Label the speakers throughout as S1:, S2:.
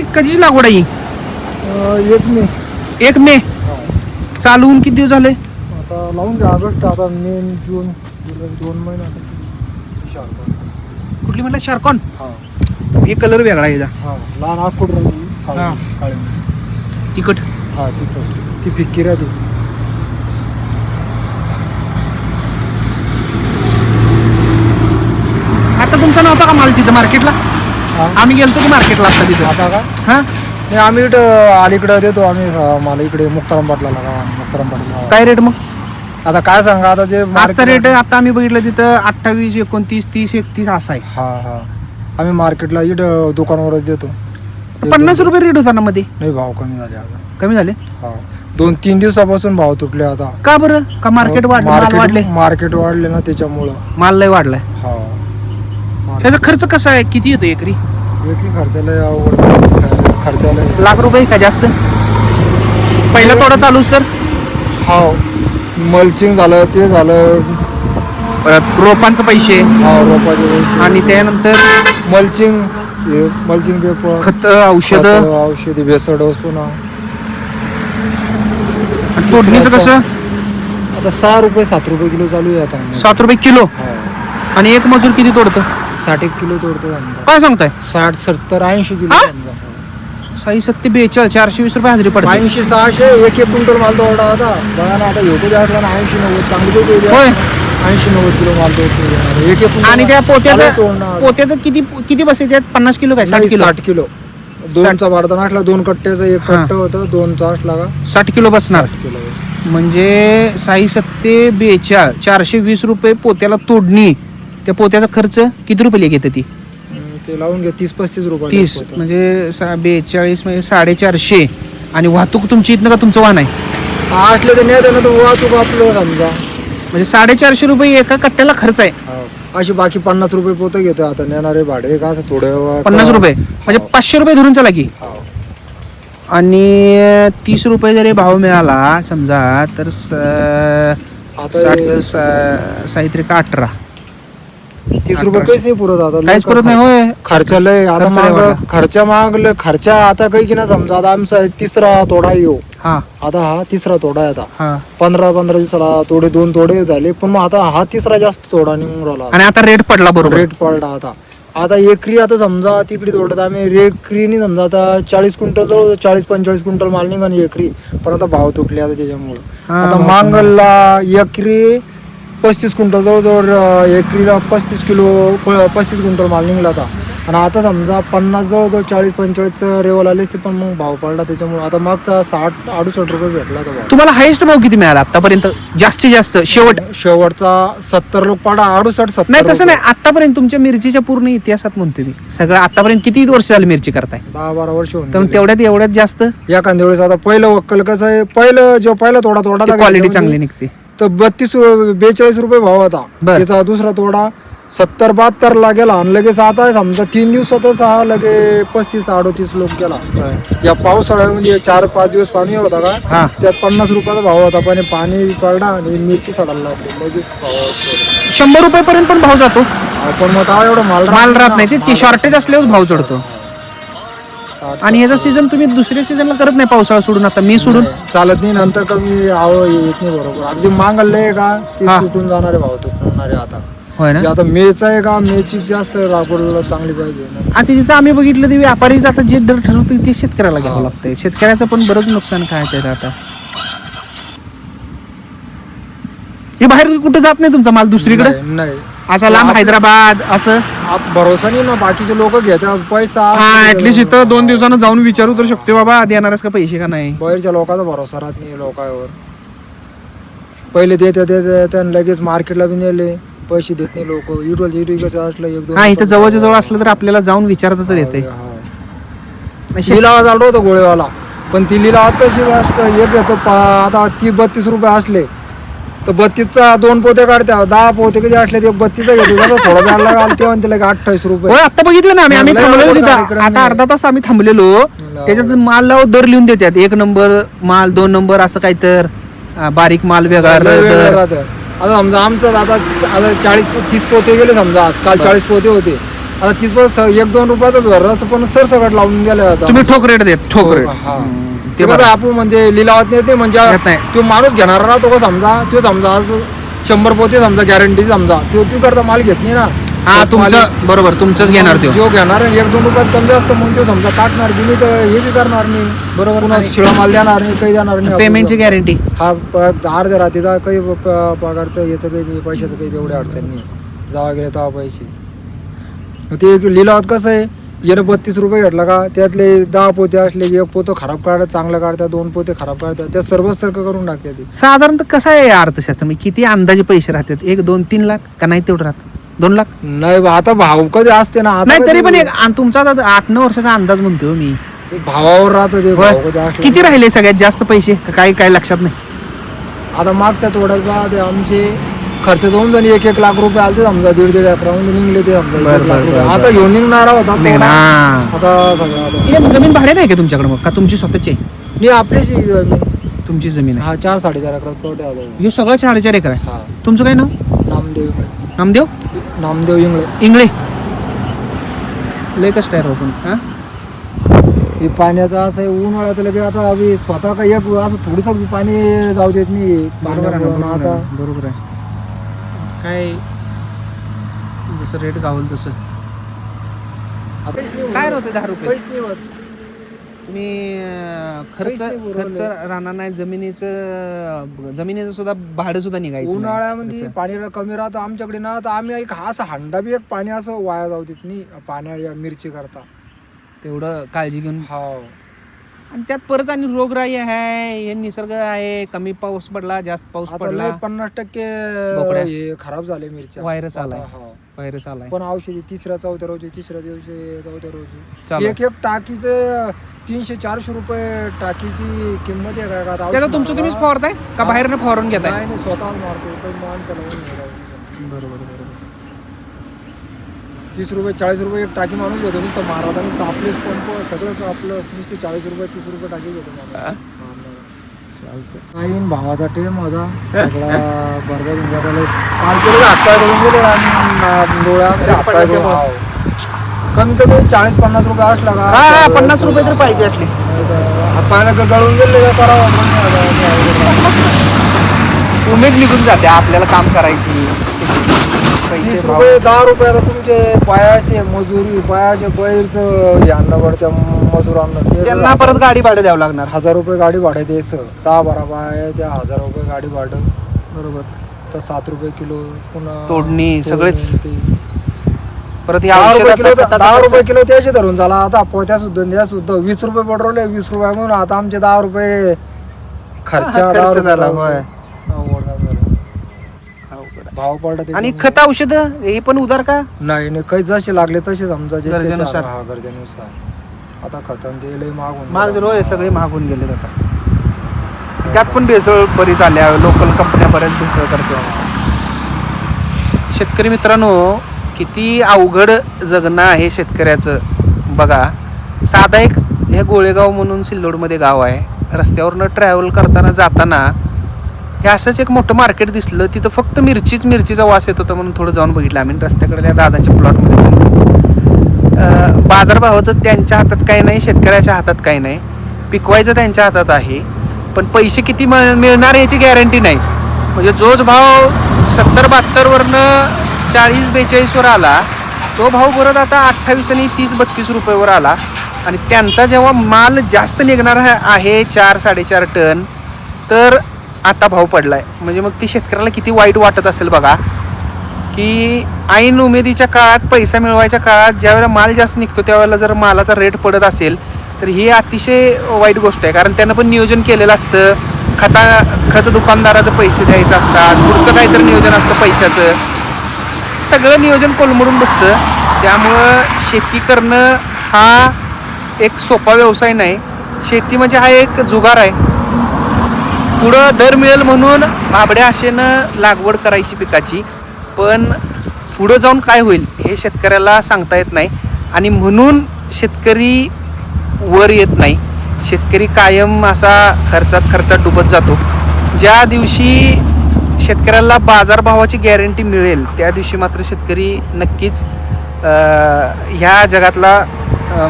S1: शी कधी कधी लागवड आहे ही?
S2: अं, एक मे.
S1: एक मे? चालू होऊन किती दिवस झाले?
S2: आता लावून घ्या ऑगस्ट आता मे जून जुलै दोन महिने आता.
S1: कुठली म्हटलं? शार्कॉन?
S2: हा.
S1: हे कलर वेगळा आहे याचा.
S2: हा लहान आखूड
S1: हा.
S2: काळी काळी मिरची.
S1: तिखट.
S2: हा ती ती फिक्की राहते.
S1: आता तुमचा नव्हता का माल तिथं मार्केटला
S2: हा.
S1: आम्ही गेलतो की मार्केटला आता तिथं?
S2: आता का?
S1: हा?
S2: नाही आम्ही इकडं अलीकडं देतो आम्ही अं, मला इकडे मुक्ताराम पाटला लागा मुक्ताराम पाटील
S1: काय रेट मग?
S2: आता काय सांगा आता जे
S1: आजचा
S2: market-
S1: रेट आता आम्ही बघितलं तिथं अठ्ठावीस एकोणतीस तीस एकतीस असा आहे.
S2: हा हा. आम्ही मार्केटला इथं दुकानावरच देतो.
S1: पन्नास रुपये रेट होता ना मध्ये?
S2: नाही भाव कमी झाले आता.
S1: कमी झाले?
S2: हा. दोन तीन दिवसापासून भाव तुटले आता.
S1: का बरं? का मार्केट वाढलं? माल वाढले?
S2: मार्केट मार्केट वाढले ना त्याच्यामुळं.
S1: माल लय वाढलाय.
S2: हा.
S1: त्याचा खर्च कसा आहे? किती येतो एकरी?
S2: एकरी खर्चाला अवघड खर्चाला
S1: लाख रुपये का जास्त? पहिला तोडा चालूच तर
S2: हा. मल्चिंग झालं ते झालं.
S1: परत रोपांचे पैसे.
S2: हा रोपाचे पैसे.
S1: आणि त्यानंतर?
S2: मल्चिंग हे मल्चिंग पेपर.
S1: खत औषध.
S2: खतं, औषधी भेसळ डोस पुन्हा.
S1: तोडणीचं कसं?
S2: आता सहा रुपये सात रुपये किलो चालू आहे आता.
S1: सात रुपये किलो?
S2: हा.
S1: आणि एक मजूर किती तोडतं?
S2: साठ एक किलो तोडतो समजा
S1: काय सांगताय?
S2: साठ सत्तर ऐंशी किलो
S1: हा?
S2: समजा
S1: साई सत्ते बेचाळीस चारशे वीस रुपये हजेरी पडते.
S2: ऐंशी सहाशे एक एक क्विंटल माल तोडला होता बघा ना आता येतो ना ऐंशी नव्वद चांगली
S1: होय.
S2: ऐंशी नव्वद किलो माल तोडतो एक एक
S1: आणि त्या पोत्याचं. पोत्याचं किती किती बसायचे? पन्नास किलो काय? साठ किलो?
S2: साठ किलो. दोनचा बारदाना असला दोन कट्ट्याचं एक
S1: हा.
S2: कट्ट होतं दोनचा असला का?
S1: साठ किलो बसणार.
S2: साठ किलो
S1: म्हणजे साई सत्ते बेचाळ चारशे वीस रुपये पोत्याला तोडणी. त्या पोत्याचा खर्च किती रुपये घेते ती?
S2: ते लावून घ्या तीस पस्तीस रुपये
S1: तीस म्हणजे सा- बेचाळीस म्हणजे साडेचारशे. आणि वाहतूक तुमची इथनं का तुमचं वाहन आहे?
S2: असले तर नाही तर वाहतूक आपलं समजा.
S1: म्हणजे साडेचारशे रुपये एका कट्ट्याला खर्च आहे.
S2: हो. अशी बाकी पन्नास रुपये पोतं घेतो. आता नेणारे भाडे का असं थोडं
S1: पन्नास रुपये? म्हणजे
S2: हो.
S1: पाचशे रुपये धरून चला की.
S2: हो.
S1: आणि तीस रुपये जरी भाव मिळाला समजा तर स-
S2: आता
S1: साठ
S2: हे
S1: सा- साहित्रिक का अठरा.
S2: तीस रुपये काहीच नाही पुरत आता.
S1: काहीच परत नाही होय.
S2: खर्च लय आता
S1: खर्च लय
S2: माग. खर्च मागलं खर्चा आता काही की ना समजा आता आमचा तिसरा तोडा येऊ.
S1: हा.
S2: आता हा तिसरा तोडा आहे आता.
S1: हा.
S2: पंधरा पंधरा दिवसाला तोडे दोन तोडे झाले पण मग आता हा तिसरा जास्त तोडा निघून राहिला.
S1: आणि आता रेट पडला बरोबर.
S2: रेट पडला आता. आता एकरी आता समजा तिकडे तोडत आम्ही एकरीने समजा आता चाळीस क्विंटल जवळ चाळीस पंचेचाळीस क्विंटल माल निघाल एकरी. पण आता भाव तुटले आता त्याच्यामुळं.
S1: हा,
S2: आता
S1: भाव
S2: मांगलला एकरी पस्तीस क्विंटल जवळजवळ एकरीला पस्तीस किलो पस्तीस क्विंटल माल निघला होता. आणि आता समजा पन्नास जवळजवळ चाळीस पंचेचाळीस रेवल आले असते पण मग भाव पडला त्याच्यामुळे. आता मागचा साठ अडुसष्ट रुपये भेटला होता भाव.
S1: तुम्हाला हायेस्ट भाव किती मिळाला आतापर्यंत? जास्तीत जास्त शेवट?
S2: शेवटचा सत्तर लोक पाडा अडुसष्ट सत्तर
S1: नाही तसं
S2: रुपये.
S1: नाही. आतापर्यंत तुमच्या मिरचीच्या पूर्ण इतिहासात म्हणतो मी. सगळं आतापर्यंत किती वर्ष झाली मिरची करताय?
S2: दहा बारा वर्ष होऊन
S1: तर
S2: गेले.
S1: तेवढ्यात एवढ्यात जास्त?
S2: एखाद्या वेळेस आता पहिलं वक्कल कसं आहे? पहिलं जो पहिला तोडा होता
S1: क्वालिटी चांगली निघते.
S2: तर बत्तीस बेचाळीस रुपये भाव होता
S1: बर.
S2: त्याचा दुसरा तोडा सत्तर बहात्तर ला गेला आणि लगेच आता समजा तीन दिवसातच हा लगे पस्तीस अडोतीस लोक गेला या पावसाळ्यामध्ये चार पाच दिवस पाणी होता
S1: हा.
S2: का त्यात पन्नास रुपयाचा भाव होता पण पाणी पडला आणि मिरची सडायला लागली लगेच भाव.
S1: शंभर रुपये पर्यंत पण भाव जातो
S2: पण मग आता एवढा माल
S1: माल राहत. नाही तेच की शॉर्टेज असल्यावर भाव चढतो आणि ह्याचा सीझन तुम्ही दुसऱ्या सीझनला करत नाही पावसाळा सोडून आता मी सोडून?
S2: चालत नाही नंतर कमी आव येत नाही बरोबर. आता जे मांगले का ते
S1: हा.
S2: तुटून जाणारे भाव तुटणारे आता.
S1: होय ना?
S2: जे आता मेच आहे का मेची जास्त लागवड चांगली पाहिजे. ना
S1: आता तिथं आम्ही बघितलं ते व्यापारी आता जे दर ठरवतील ते शेतकऱ्याला घ्यावं लागतंय. शेतकऱ्याचं पण बरंच नुकसान काय त्याचं आता. हे बाहेर कुठे जात नाही तुमचा माल दुसरीकडे?
S2: नाही, नाही.
S1: असा लांब हैदराबाद असं?
S2: आप भरोसा नाही ना बाकीचे लोक घेतात. पैसा
S1: हा ऍटलिस्ट इथं दोन दिवसानं जाऊन विचारू तर शकते बाबा देणारच का पैसे का नाही?
S2: बाहेरच्या लोकांचा भरोसा राहत नाही लोकांवर. पहिले देते देते आणि लगेच मार्केटला बी नेले. पैसे देत नाही लोक. युट्यूब युट्यूब असलं एक दोन
S1: हा इथं जवळच्या जवळ असलं तर आपल्याला जाऊन विचारता तर येते.
S2: लिलावा चालू होता गोळेवाला. पण ती लिलावात कशी असतं एक घेतो पा- आता ती बत्तीस रुपये असले. तर बत्तीसचा दोन पोते काढते. दहा पोते कधी असले ते बत्तीसचा घेतो. त्याचा थोडा वेळ लागला. तेव्हा त्याला एक अठ्ठावीस रुपये.
S1: होय आता बघितलं ना आम्ही. आम्ही थांबलेलो तिथं. आता. अर्धा तास आम्ही थांबलेलो. त्याच्यात माल लाव दर लिहून देतात. एक नंबर माल दोन नंबर असं काय तर. बारीक माल वेगळा दर
S2: राहतं. आता समजा आमचं आता आता चाळीस तीस पोते गेले समजा. आज काल चाळीस पोते होते. आता तीस पोते एक दोन रुपयाचं घर असं पण सरसकट लावून गेलं
S1: तुम्ही ठोक रेट देत ठोक रेट
S2: हा.
S1: ते.
S2: कसं आपण म्हणजे लिलावात नाही ते म्हणजे
S1: येत नाही.
S2: तो माणूस घेणार ना तो का समजा? तो समजा आज शंभर पोते समजा गॅरंटी समजा. तो तू करता माल घेत नाही ना.
S1: हा
S2: तो
S1: तुमचं बरोबर तुमचंच घेणार तो.
S2: जो घेणार एक दोन रुपयात कमी जास्त म्हणून तो समजा काटणार बी नाही तर हे बी करणार नाही. बरोबर पुन्हा शिळा माल देणार नाही काही देणार नाही
S1: पेमेंटची गॅरंटी
S2: हा प- अर्ध्या रात्रीचा काही प- प- पगारचं याचं काही नाही पैशाचं काही तेवढी अडचण नाही. जावा गेले तेव्हा पैसे. मग ते एक लिलावात कसं आहे? यानं बत्तीस रुपये घेतला का? त्यातले दहा पोते असले एक पोतं खराब काढतात चांगलं काढतात दोन पोते खराब काढतात त्या सर्व सारखं करून टाकतात ते.
S1: साधारणतः कसं आहे अर्थशास्त्र? म्हणजे किती अंदाजे पैसे राहतात? एक दोन तीन लाख? का नाही तेवढं राहत? दोन लाख?
S2: नाही बा, आता भाव कधी असते ना आता
S1: नाही तरी पण एक आणि तुमचा आता आठ नऊ वर्षाचा अंदाज म्हणतोय हो मी.
S2: भावावर राहतं ते भाव कधी
S1: होय.
S2: असले
S1: किती राहिले सगळ्यात जास्त पैसे? का काही काय लक्षात नाही.
S2: आता मागच्या थोड्याच बाद आमचे खर्च दोन जणी एक एक लाख रुपये आले समजा दीड दीड अकरा म्हणजे निघले ते समजा एक
S1: बरं,
S2: एक लाख
S1: बरं,
S2: रुपये.
S1: बरं,
S2: आता घेऊन निघणारा होता तो
S1: निघणार.
S2: ना. आता सगळं आता.
S1: हे जमीन भाडे नाही का तुमच्याकडे मग? का तुमची स्वतःची आहे?
S2: मी आपलीच ही जमीन.
S1: तुमची जमीन आहे.
S2: हा चार साडेचार अकरा प्लॉट आहे आता.
S1: हे सगळं चार चार एकर आहे.
S2: हा.
S1: तुमचं काय नाव?
S2: नामदेव इंगळे.
S1: नामदेव?
S2: नामदेव इंगळे.
S1: इंगळे. लय कष्ट आहे राव पण हा?
S2: हे पाण्याचं असं आहे उन्हाळ्यात लगे आता आम्ही स्वतः काही एक असं थोडंसं पाणी जाऊ देत नाही
S1: बरोबर आहे ना,
S2: पाण्यामुळं
S1: बरोबर
S2: आता.
S1: आहे, बरोबर आहे. काय जसं रेट गावल तसं काय
S2: होत.
S1: दहा रुपये
S2: काहीच नाही होत.
S1: तुम्ही खर्च. खर्च राहणार नाही जमिनीचं जमिनीचं सुद्धा भाडं सुद्धा निघायचं नाही.
S2: उन्हाळ्यामध्ये. पाणी कमी राहतं आमच्याकडे ना तर आम्ही एक हा असा हंडा बी एक पाणी असं वाया जाऊ देत नाही पाण्या या मिरची करता
S1: तेवढं काळजी घेऊन
S2: हा
S1: आणि त्यात परत आणि रोगराई आहे हे निसर्ग आहे कमी पाऊस पडला जास्त पाऊस
S2: आता
S1: पडला.
S2: पन्नास टक्के. हे खराब झाले मिरच्या.
S1: व्हायरस आलाय.
S2: हा.
S1: व्हायरस आलाय.
S2: पण औषधी तिसऱ्या चौथ्या रोजी तिसऱ्या दिवशी चौथ्या रोजी.
S1: चालू
S2: एक एक टाकीचे तीनशे चारशे रुपये टाकीची किंमत आहे का? आता
S1: त्याचं
S2: औषध
S1: तुमचं तुम्हीच
S2: मारायला?
S1: फवारताय? का बाहेरनं फवारून घेताय?
S2: नाही नाही, स्वतःच मारतो काही माणसं लावून नाही लावून.
S1: बरोबर बरोबर.
S2: तीस रुपये चाळीस रुपये एक टाकी मारून घेतो. नुसतं महाराज नुसतं आपलेच पंप सगळंच आपलं नुसतं चाळीस रुपये तीस रुपये टाकी घेतो.
S1: चालतं
S2: नाही भावाचा टेम होता. सगळा कालचे हातपाय करून गेले आणि डोळ्या हातपाय. कमी कमी चाळीस पन्नास रुपये असला का?
S1: पन्नास रुपये तरी पाहिजे ऍटलीस्ट
S2: हातपायला गळून गेले का करावं.
S1: उमेद निघून जाते आपल्याला काम करायची.
S2: तीस. रुपये दहा रुपये आता तुमचे पायाचे मजुरी पायाचे बैलचं हे आणणं पडतं मजुरांना ते
S1: त्यांना परत गाडी भाडं द्यावं लागणार
S2: हजार रुपये गाडी भाडं द्यायचं दहा बारा पाय त्या हजार रुपये गाडी भाडं
S1: बरोबर
S2: तर सात रुपये किलो पुन्हा
S1: तोडणी, सगळेच.
S2: ते.
S1: परत या
S2: दहा रुपये
S1: औषधाचा
S2: किलो
S1: खताचा
S2: दहा
S1: खर्च.
S2: रुपये किलो त्याचे धरून झाला आता पोत्या सुद्धा द्या सुद्धा वीस रुपये पेट्रोल आहे वीस रुपये म्हणून आता आमचे दहा रुपये खर्च दहा
S1: खर्च
S2: रुपये
S1: झाला. होय.
S2: भाव पडला
S1: आणि. खत औषध हे पण उधार का?
S2: नाही नाही काही जसे लागले तसे समजा जे त्याच्या-
S1: गरजेनुसार.
S2: हा, गरजेनुसार. आता खतन ते लय मागून
S1: माल जर होय सगळे महागून गेले आता. त्यात पण भेसळ बरीच आल्या लोकल कंपन्या बऱ्याच भेसळ करते. शेतकरी मित्रांनो किती अवघड जगणं आहे शेतकऱ्याचं. बघा साधा एक हे गोळेगाव म्हणून सिल्लोडमध्ये गाव आहे. रस्त्यावरनं ट्रॅव्हल करताना जाताना हे असंच एक मोठं मार्केट दिसलं तिथं फक्त मिरचीच मिरचीचा वास येत होता म्हणून थोडं जाऊन बघितलं आम्ही. रस्त्याकडल्या दादांच्या प्लॉटमध्ये बाजारभावाचं त्यांच्या हातात काही नाही शेतकऱ्याच्या हातात काही नाही. पिकवायचं त्यांच्या हातात आहे. पण पैसे किती म मिळणार याची गॅरंटी नाही. म्हणजे जोच भाव सत्तर बहात्तरवरनं चाळीस बेचाळीसवर आला तो भाव परत आता अठ्ठावीस आणि तीस बत्तीस रुपयेवर आला. आणि त्यांचा जेव्हा माल जास्त निघणार आहे चार साडेचार टन तर आता भाव पडलाय. म्हणजे मग ती शेतकऱ्याला किती वाईट वाटत असेल बघा की ऐन उमेदीच्या काळात पैसा मिळवायच्या काळात ज्यावेळेला माल जास्त निघतो त्यावेळेला जर मालाचा रेट पडत असेल तर ही अतिशय वाईट गोष्ट आहे. कारण त्यानं पण नियोजन केलेलं असतं. खता खत दुकानदाराचं पैसे द्यायचं असतात. पुढचं काहीतरी नियोजन असतं पैशाचं. सगळं नियोजन कोलमडून बसतं. त्यामुळं शेती करणं हा एक सोपा व्यवसाय नाही. शेती म्हणजे हा एक जुगार आहे. पुढं दर मिळेल म्हणून भाबड्या आशेनं लागवड करायची पिकाची. पण पुढं जाऊन काय होईल हे शेतकऱ्याला सांगता येत नाही. आणि म्हणून शेतकरी वर येत नाही. शेतकरी कायम असा खर्चात खर्चात डुबत जातो. ज्या दिवशी शेतकऱ्याला बाजारभावाची गॅरंटी मिळेल त्या दिवशी मात्र शेतकरी नक्कीच ह्या जगातला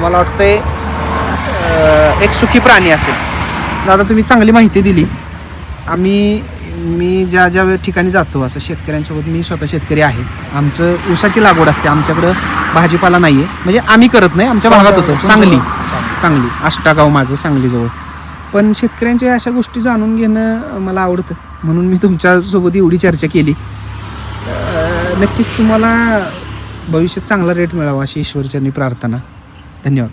S1: मला वाटतंय एक सुखी प्राणी असेल. दादा तुम्ही चांगली माहिती दिली. आम्ही मी ज्या ज्या ठिकाणी जातो असं शेतकऱ्यांसोबत मी स्वतः शेतकरी आहे. आमचं ऊसाची लागवड असते आमच्याकडं भाजीपाला नाही आहे म्हणजे आम्ही करत नाही आमच्या भागात होतो. सांगली. सांगली. आष्टागाव माझं सांगलीजवळ. पण शेतकऱ्यांच्या अशा गोष्टी जाणून घेणं मला आवडतं. म्हणून मी तुमच्यासोबत एवढी चर्चा केली. नक्कीच तुम्हाला भविष्यात चांगला रेट मिळावा अशी ईश्वरचरणी प्रार्थना. धन्यवाद.